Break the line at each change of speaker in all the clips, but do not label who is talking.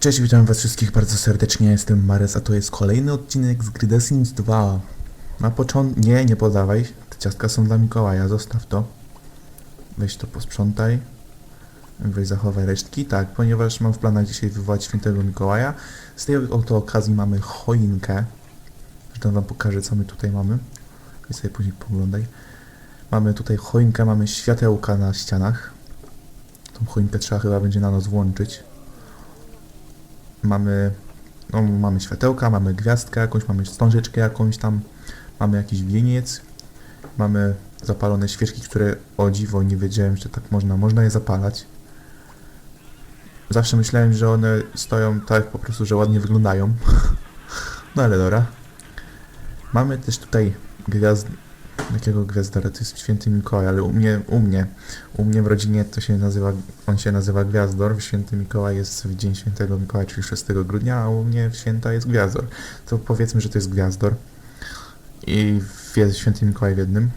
Cześć, witam was wszystkich bardzo serdecznie, jestem Mares, a to jest kolejny odcinek z gry The Sims 2. Na początku... Nie, nie podawaj, te ciastka są dla Mikołaja, zostaw to. Weź to posprzątaj. Weź zachowaj resztki, tak, ponieważ mam w planach dzisiaj wywołać świętego Mikołaja. Z tej oto okazji mamy choinkę. Zresztą wam pokażę, co my tutaj mamy. I sobie później poglądaj. Mamy tutaj choinkę, mamy światełka na ścianach. Tą choinkę trzeba chyba będzie na noc włączyć mamy, no, mamy światełka, mamy gwiazdkę jakąś, mamy wstążeczkę jakąś tam, mamy jakiś wieniec, mamy zapalone świeczki, które o dziwo nie wiedziałem, że tak można, można je zapalać. Zawsze myślałem, że one stoją tak po prostu, że ładnie wyglądają. no ale dobra. Mamy też tutaj gwiazd... Jakiego gwiazdora? To jest święty Mikołaj, ale u mnie, u mnie, u mnie w rodzinie to się nazywa, on się nazywa Gwiazdor. Święty Mikołaj jest w dzień świętego Mikołaja, czyli 6 grudnia, a u mnie w święta jest Gwiazdor. To powiedzmy, że to jest Gwiazdor. I jest święty Mikołaj w jednym.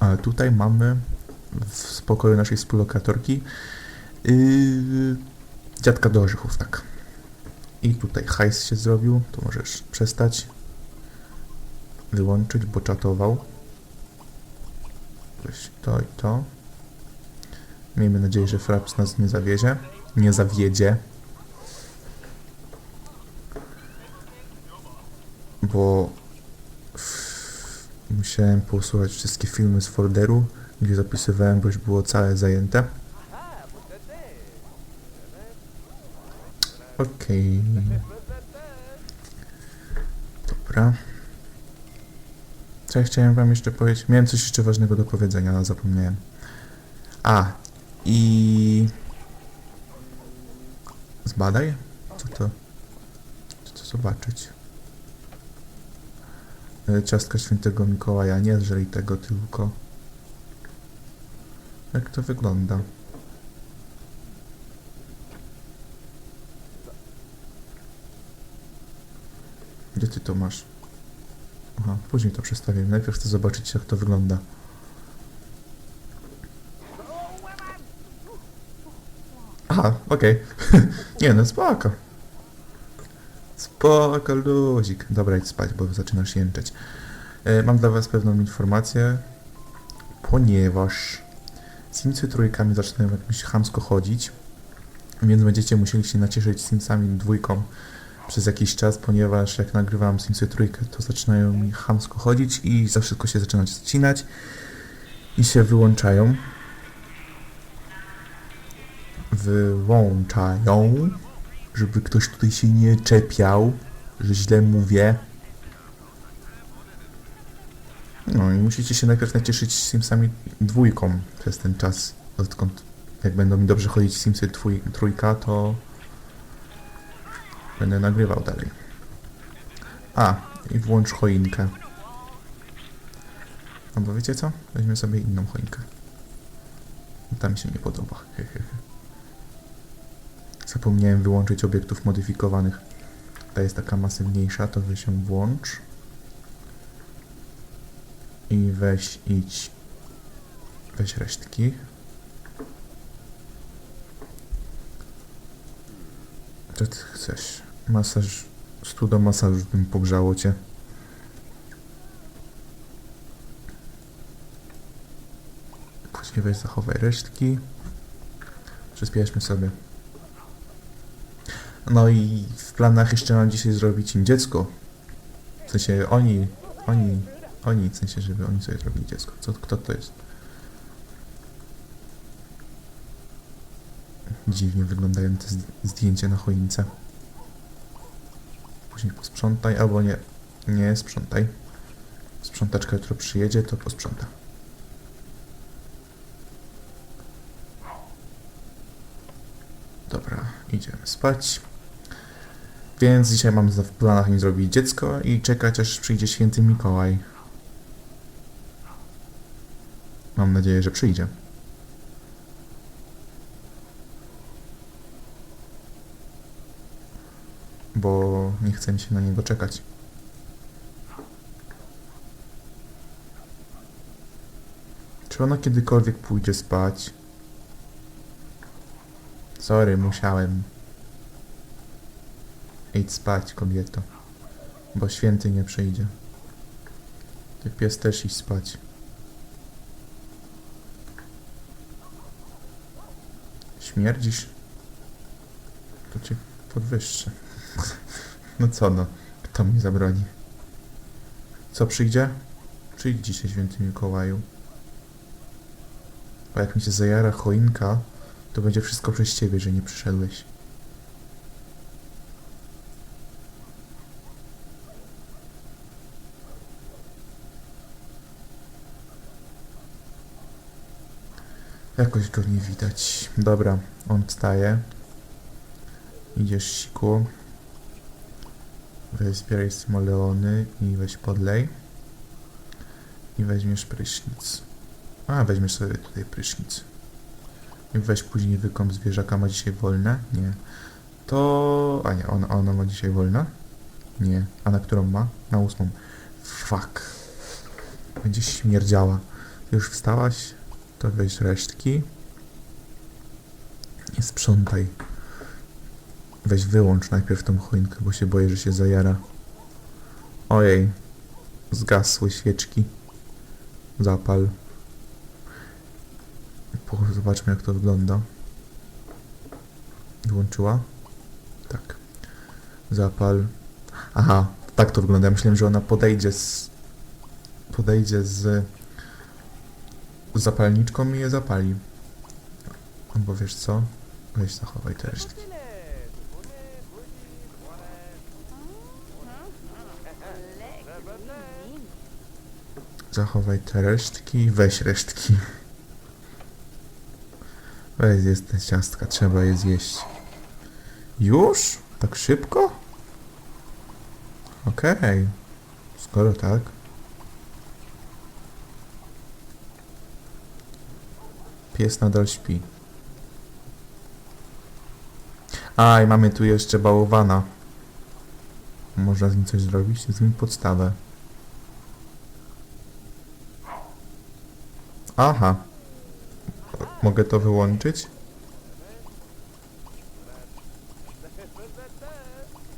A tutaj mamy w spokoju naszej współlokatorki yy, dziadka do orzechów, tak. I tutaj hajs się zrobił, to możesz przestać wyłączyć, bo czatował. Weź to i to. Miejmy nadzieję, że Fraps nas nie zawiezie. Nie zawiedzie. Bo musiałem posłuchać wszystkie filmy z folderu, gdzie zapisywałem, bo już było całe zajęte. Okej. Dobra. Co ja chciałem wam jeszcze powiedzieć? Miałem coś jeszcze ważnego do powiedzenia, ale zapomniałem. A, i... Zbadaj? Co to? Co to zobaczyć? E, Ciastka świętego Mikołaja, nie żeli tego tylko. Jak to wygląda? Gdzie ty to masz? Aha, później to przestawię. Najpierw chcę zobaczyć, jak to wygląda. Aha, okej. Nie no, spoko. Spoko, luzik. Dobra, idź spać, bo zaczynasz jęczeć. E, mam dla was pewną informację, ponieważ Simsy trójkami zaczynają jakimś chamsko chodzić, więc będziecie musieli się nacieszyć Simsami dwójką przez jakiś czas, ponieważ jak nagrywam Simsy trójkę, to zaczynają mi chamsko chodzić i za wszystko się zaczyna ścinać i się wyłączają. Wyłączają, żeby ktoś tutaj się nie czepiał, że źle mówię. No i musicie się najpierw nacieszyć Simsami dwójką przez ten czas, odkąd jak będą mi dobrze chodzić Simsy trójka, to Będę nagrywał dalej. A, i włącz choinkę. No bo wiecie co? Weźmy sobie inną choinkę. Ta mi się nie podoba. Zapomniałem wyłączyć obiektów modyfikowanych. Ta jest taka masywniejsza, to wy się włącz. I weź idź. Weź resztki. Co ty chcesz? Masaż, studo masaż bym pogrzało cię. Później weź zachowaj resztki. Przyspieszmy sobie. No i w planach jeszcze mam dzisiaj zrobić im dziecko. W sensie oni, oni, oni, w sensie, żeby oni sobie zrobili dziecko. Co, kto to jest? Dziwnie wyglądają te zd- zdjęcia na choince. Później posprzątaj, albo nie, nie sprzątaj. Sprzątaczka jutro przyjedzie, to posprząta. Dobra, idziemy spać. Więc dzisiaj mam w planach im zrobić dziecko i czekać aż przyjdzie święty Mikołaj. Mam nadzieję, że przyjdzie. Bo nie chce mi się na niego czekać. Czy ona kiedykolwiek pójdzie spać? Sorry, musiałem. Idź spać, kobieto. Bo święty nie przyjdzie. Ty pies też iść spać. Śmierdzisz? To cię podwyższę. No co no, kto mi zabroni? Co przyjdzie? Przyjdź dzisiaj, święty Mikołaju. Bo jak mi się zajara choinka, to będzie wszystko przez ciebie, że nie przyszedłeś. Jakoś go nie widać. Dobra, on wstaje. Idziesz siku. Weź zbieraj simoleony i weź podlej. I weźmiesz prysznic. A, weźmiesz sobie tutaj prysznic. I weź później wykąp zwierzaka. Ma dzisiaj wolne? Nie. To... A nie, ona, ona ma dzisiaj wolne? Nie. A na którą ma? Na ósmą. Fuck. Będzie śmierdziała. Już wstałaś? To weź resztki. Nie sprzątaj. Weź wyłącz najpierw tą choinkę, bo się boję, że się zajara. Ojej. Zgasły świeczki. Zapal. Zobaczmy jak to wygląda. Wyłączyła? Tak. Zapal. Aha, tak to wygląda. Ja myślałem, że ona podejdzie z... Podejdzie z... z zapalniczką i je zapali. No Bo wiesz co? Weź zachowaj te resztki. Zachowaj te resztki, weź resztki. Weź zjedz te ciastka, trzeba je zjeść. Już? Tak szybko? Okej. Skoro tak. Pies nadal śpi. A, i mamy tu jeszcze bałowana. Można z nim coś zrobić? Z nim podstawę. Aha. Mogę to wyłączyć?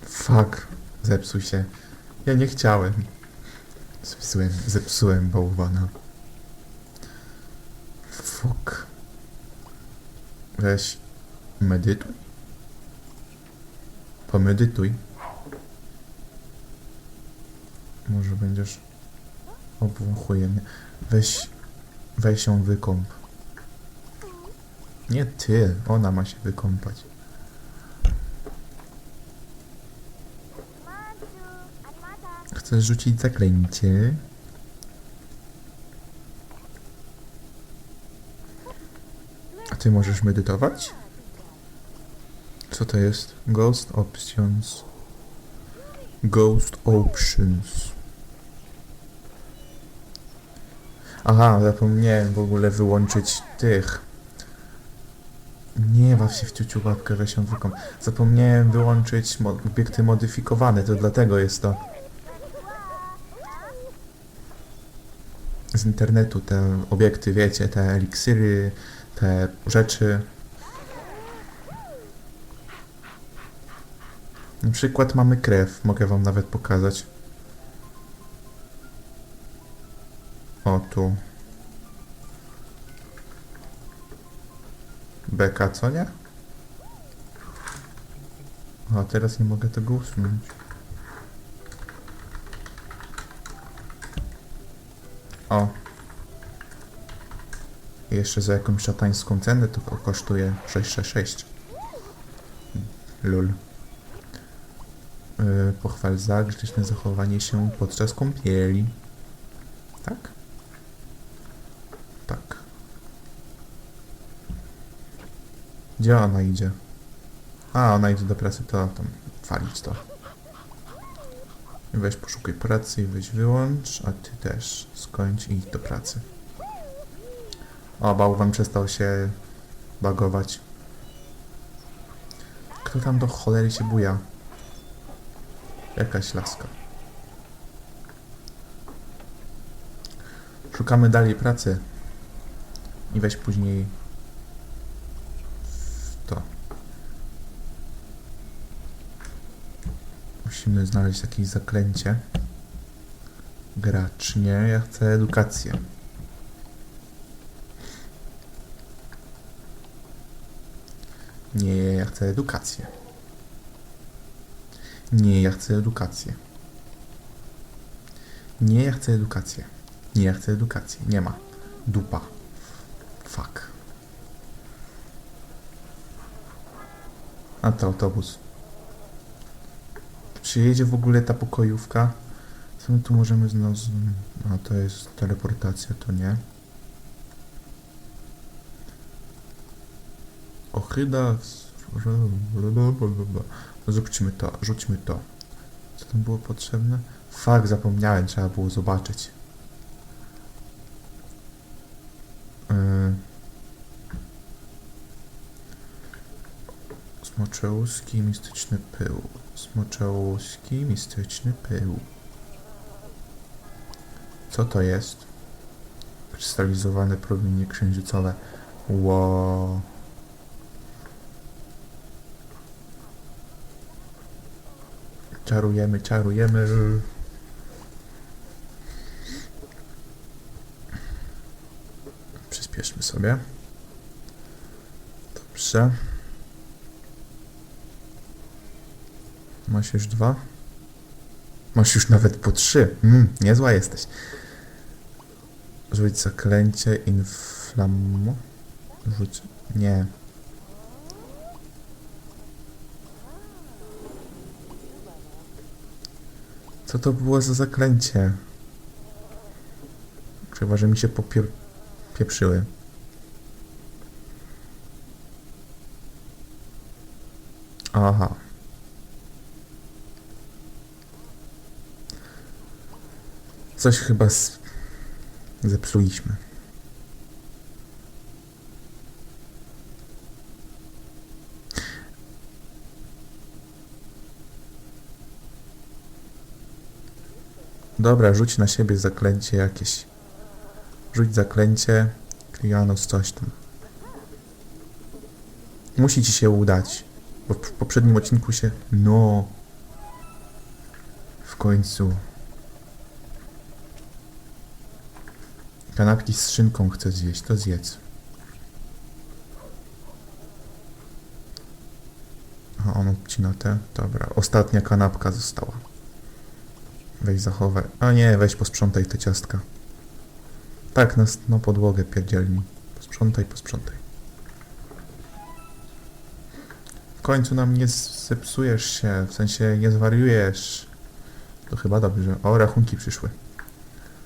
Fuck. Zepsuł się. Ja nie chciałem. Zepsułem, zepsułem bałwana. Fuck. Weź. Medytuj. Pomedytuj. Może będziesz... Obwąchuje mnie. Weź... Weź ją wykąp. Nie ty, ona ma się wykąpać. Chcesz rzucić zaklęcie? A ty możesz medytować? Co to jest? Ghost Options. Ghost Options. Aha, zapomniałem w ogóle wyłączyć tych. Nie baw się w ciuciu babkę, weź ją. Zapomniałem wyłączyć mo obiekty modyfikowane, to dlatego jest to. Z internetu te obiekty, wiecie, te eliksiry, te rzeczy. Na przykład mamy krew, mogę wam nawet pokazać. Tu. Beka, co nie? O, teraz nie mogę tego usunąć. O. Jeszcze za jakąś szatańską cenę to ko- kosztuje 666. Lul. Yy, pochwal za grzeczne zachowanie się podczas kąpieli. Tak. Gdzie ona idzie? A, ona idzie do pracy, to tam walić to. Weź poszukaj pracy i weź wyłącz, a ty też skończ i idź do pracy. O, bałwan przestał się bagować. Kto tam do cholery się buja? Jakaś laska. Szukamy dalej pracy. I weź później w to. Musimy znaleźć jakieś zaklęcie. Gracz, nie, ja chcę edukację. Nie, ja chcę edukację. Nie, ja chcę edukację. Nie, ja chcę edukację. Nie, ja chcę edukację. Nie ma. Dupa. Fuck. A to autobus. Czy jedzie w ogóle ta pokojówka? Co my tu możemy znowu... A to jest teleportacja, to nie. Ochyda... z- Zróbmy to, rzućmy to. Co tam było potrzebne? Fak, zapomniałem, trzeba było zobaczyć. Yy. Smoczełuski, mistyczny pył. Smoczełuski, mistyczny pył. Co to jest? Krystalizowane promienie księżycowe. Ło. Czarujemy, czarujemy. Przyspieszmy sobie. Dobrze. Masz już dwa? Masz już nawet po trzy. Mm, niezła jesteś. Rzuć zaklęcie inflamo. Rzuć. Nie. Co to było za zaklęcie? Chyba, że mi się popie... pieprzyły. Aha. Coś chyba z... zepsuliśmy. Dobra, rzuć na siebie zaklęcie jakieś. Rzuć zaklęcie. Krianos coś tam. Musi ci się udać. Bo w poprzednim odcinku się... No. W końcu. Kanapki z szynką chcę zjeść, to zjedz. Aha, on odcina te. Dobra, ostatnia kanapka została. Weź zachowaj. A nie, weź posprzątaj te ciastka. Tak, na, na podłogę pierdzielni. Posprzątaj, posprzątaj. W końcu nam nie zepsujesz się, w sensie nie zwariujesz. To chyba dobrze. O, rachunki przyszły.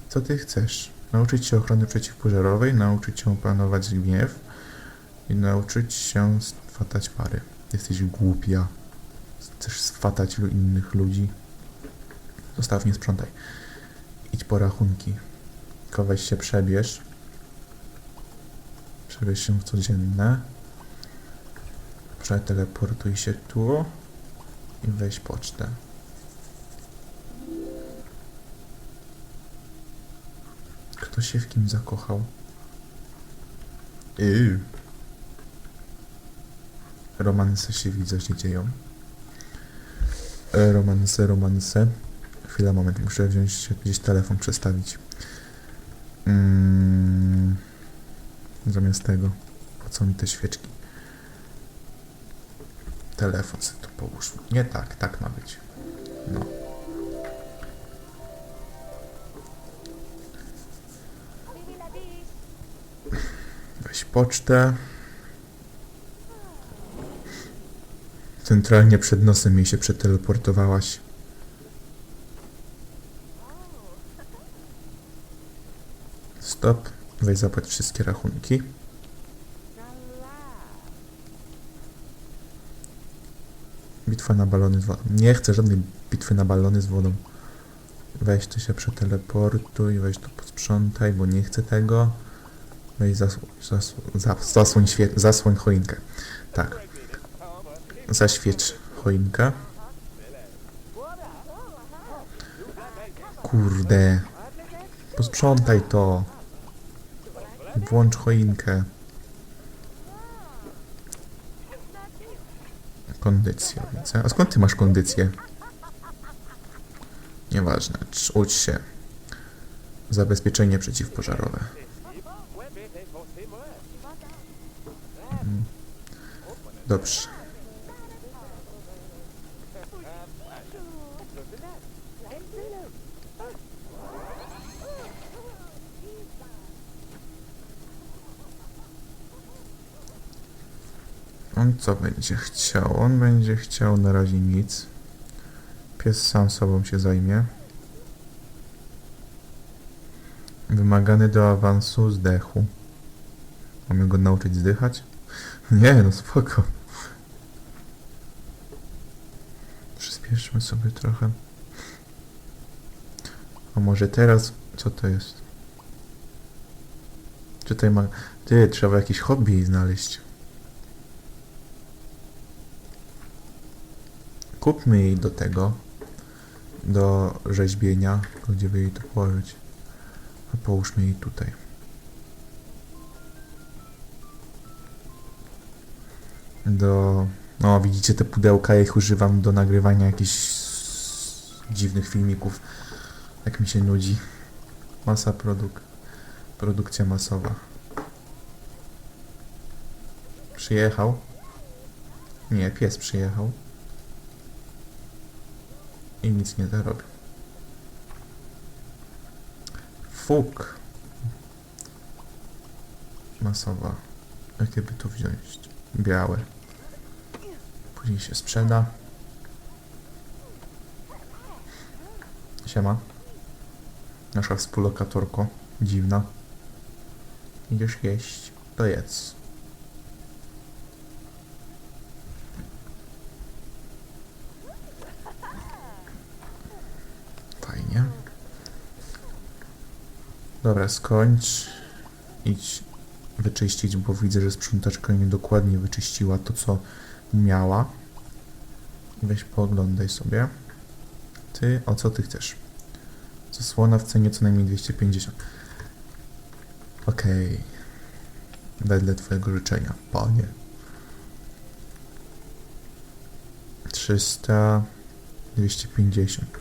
Co ty chcesz? Nauczyć się ochrony przeciwpożarowej, nauczyć się opanować gniew i nauczyć się swatać pary. Jesteś głupia. Chcesz swatać innych ludzi. Zostaw, nie sprzątaj. Idź po rachunki. Tylko weź się przebierz. Przebierz się w codzienne. Przeteleportuj się tu. I weź pocztę. Kto się w kim zakochał? Yy. Romanse się widzę, że dzieją. E, romanse, romanse. Chwila, moment, muszę wziąć gdzieś telefon, przestawić. Mm, zamiast tego, po co mi te świeczki? Telefon sobie tu połóż. Nie tak, tak ma być. No. Pocztę. Centralnie przed nosem jej się przeteleportowałaś. Stop. Weź zapłać wszystkie rachunki. Bitwa na balony z wodą. Nie chcę żadnej bitwy na balony z wodą. Weź to się przeteleportuj, weź to posprzątaj, bo nie chcę tego. Weź zasł zasł zas zasłoń, zasłoń choinkę. Tak. Zaświeć choinkę. Kurde. Posprzątaj to. Włącz choinkę. Kondycja, widzę. A skąd ty masz kondycję? Nieważne. Cz- Ucz się. Zabezpieczenie przeciwpożarowe. Dobrze. On co będzie chciał? On będzie chciał na razie nic. Pies sam sobą się zajmie. Wymagany do awansu zdechu. Mamy go nauczyć zdychać? Nie, no spoko. Przyspieszmy sobie trochę. A może teraz... Co to jest? Tutaj ma... Ty, trzeba jakieś hobby znaleźć. Kupmy jej do tego, do rzeźbienia, gdzie by jej to położyć. A połóżmy jej tutaj. Do... No, widzicie te pudełka, ja ich używam do nagrywania jakichś dziwnych filmików, jak mi się nudzi. Masa produk... Produkcja masowa. Przyjechał? Nie, pies przyjechał i nic nie zarobił. Fuk. Masowa. Jakie by tu wziąć? Białe. Później się sprzeda. Siema. Nasza współlokatorko. Dziwna. Idziesz jeść? To jedz. Fajnie. Dobra, skończ. Idź wyczyścić, bo widzę, że sprzątaczka niedokładnie wyczyściła to, co miała. Weź pooglądaj sobie. Ty, o co ty chcesz? Zasłona w cenie co najmniej 250. Okej. Wedle twojego życzenia, panie. 300... 250.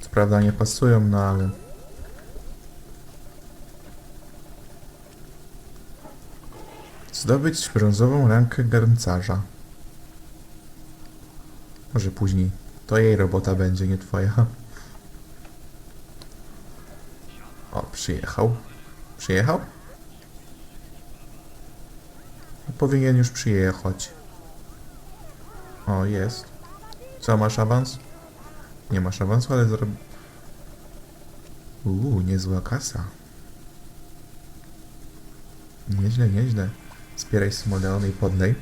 Co prawda nie pasują, no ale... Zdobyć brązową rankę garncarza. Może później. To jej robota będzie, nie twoja. O, przyjechał. Przyjechał? Powinien już przyjechać. O, jest. Co, masz awans? Nie masz awansu, ale zrobi... Uuu, niezła kasa. Nieźle, nieźle. Zbieraj simoleony i podlej.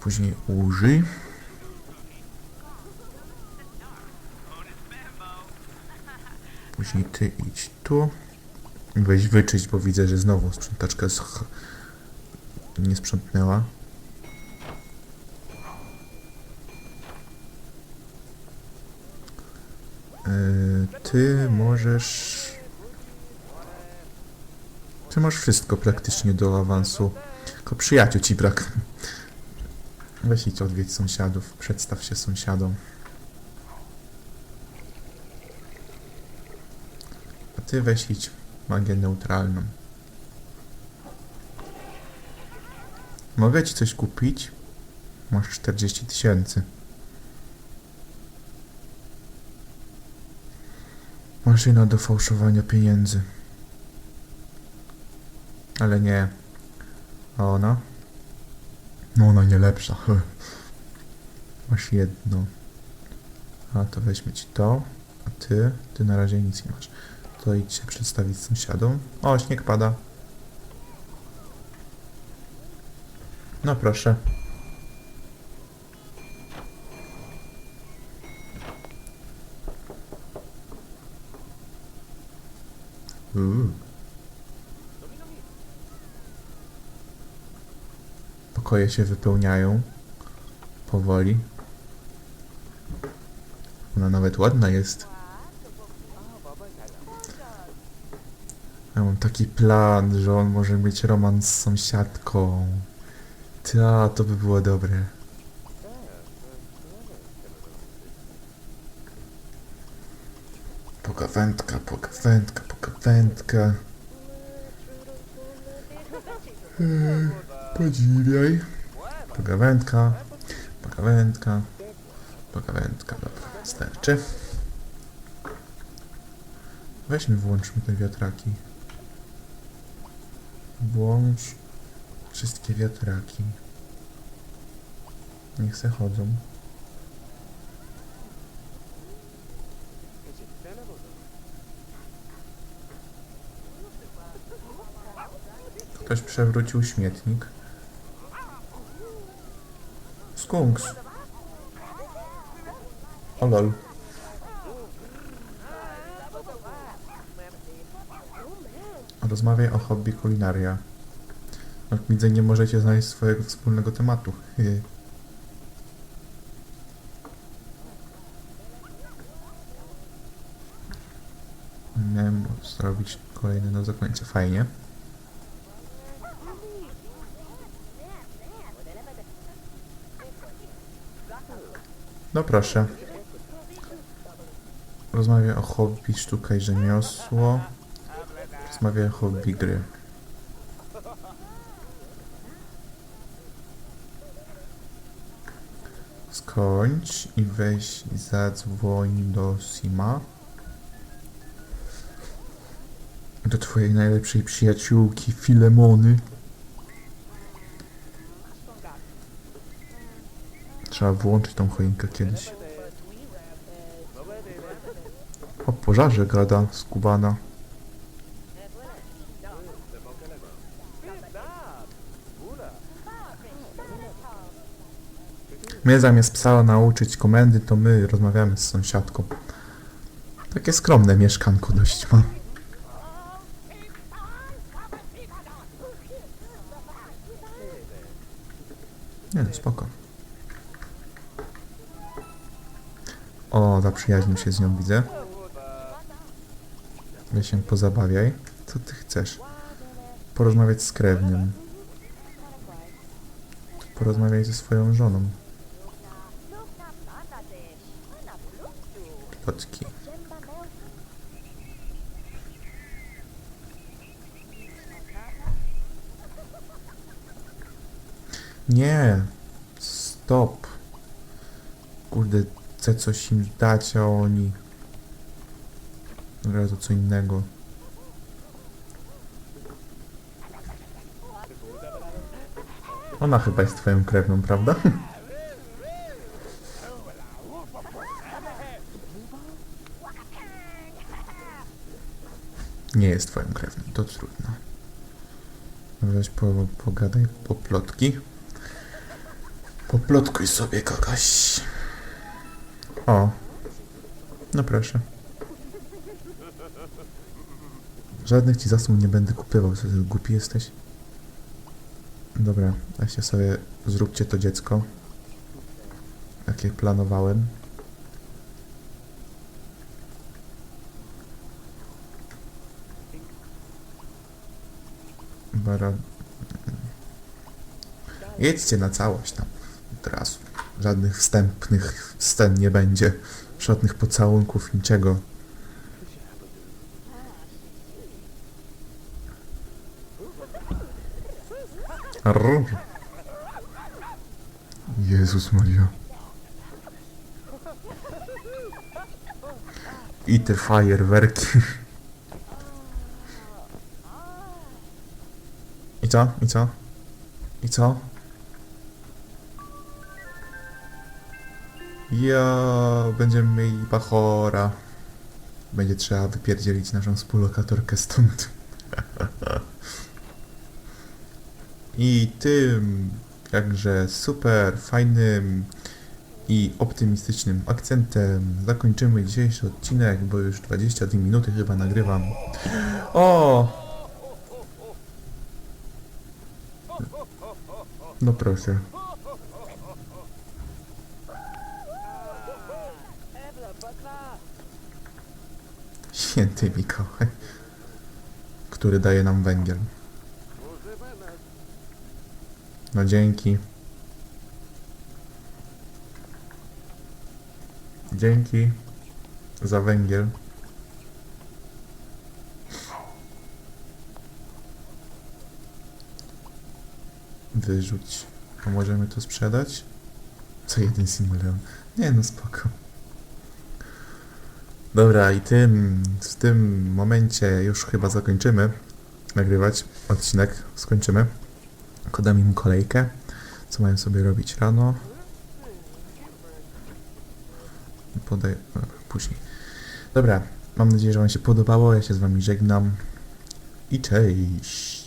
Później użyj. Później ty idź tu. Weź wyczyść, bo widzę, że znowu sprzątaczka sch... nie sprzątnęła. Yy, ty możesz... Ty masz wszystko praktycznie do awansu. Tylko przyjaciół ci brak. Weź idź odwiedź sąsiadów. Przedstaw się sąsiadom. A ty weź idź magię neutralną. Mogę ci coś kupić? Masz 40 tysięcy. Maszyna do fałszowania pieniędzy. Ale nie. A ona? No ona nie lepsza. Masz jedno. A to weźmy ci to. A ty? Ty na razie nic nie masz. To idź się przedstawić sąsiadom. O, śnieg pada. No proszę. Uuu. pokoje się wypełniają powoli. Ona nawet ładna jest. Ja mam taki plan, że on może mieć romans z sąsiadką. Ta, to by było dobre. Pogawędka, pogawędka, pogawędka. Hmm. Podziwiaj. Pogawędka, pogawędka, pogawędka. Dobra, starczy. Weźmy, włączmy te wiatraki. Włącz wszystkie wiatraki. Niech se chodzą. Ktoś przewrócił śmietnik. Skunks. O lol. Rozmawiaj o hobby kulinaria. Jak widzę, nie możecie znaleźć swojego wspólnego tematu. Miałem zrobić kolejny na zakończenie. Fajnie. No proszę. Rozmawiaj o hobby, sztuka i rzemiosło. Rozmawiaj o hobby gry. Skończ i weź zadzwoń do Sima. Do twojej najlepszej przyjaciółki Filemony. Trzeba włączyć tą choinkę kiedyś. O pożarze gada skubana. My zamiast psa nauczyć komendy, to my rozmawiamy z sąsiadką. Takie skromne mieszkanko dość ma. Nie no, spoko. O, zaprzyjaźnił się z nią, widzę. Weź się pozabawiaj. Co ty chcesz? Porozmawiać z krewnym. Porozmawiaj ze swoją żoną. Plotki. Nie. Stop. Kurde, chcę coś im dać, a oni... Od razu co innego. Ona chyba jest twoją krewną, prawda? Nie jest twoją krewną, to trudno. Weź po, pogadaj po plotki. Poplotkuj sobie kogoś. O. No proszę. Żadnych ci zasług nie będę kupywał, co ty głupi jesteś. Dobra, weźcie sobie, zróbcie to dziecko. Jakie planowałem. Bara... Jedźcie na całość tam od razu. Żadnych wstępnych scen nie będzie. Żadnych pocałunków, niczego. Arr. Jezus Maria. I te fajerwerki. I co? I co? I co? Ja będziemy mieli bachora. Będzie trzeba wypierdzielić naszą współlokatorkę stąd. I tym jakże super fajnym i optymistycznym akcentem zakończymy dzisiejszy odcinek, bo już 22 minuty chyba nagrywam. O! No proszę. Święty Mikołaj, który daje nam węgiel. No dzięki. Dzięki za węgiel. Wyrzuć. A możemy to sprzedać? Co jeden symulon? Nie no, spoko. Dobra, i tym, w tym momencie już chyba zakończymy nagrywać odcinek. Skończymy. Podam im kolejkę, co mają sobie robić rano. Podaj... później. Dobra, mam nadzieję, że wam się podobało. Ja się z wami żegnam. I cześć!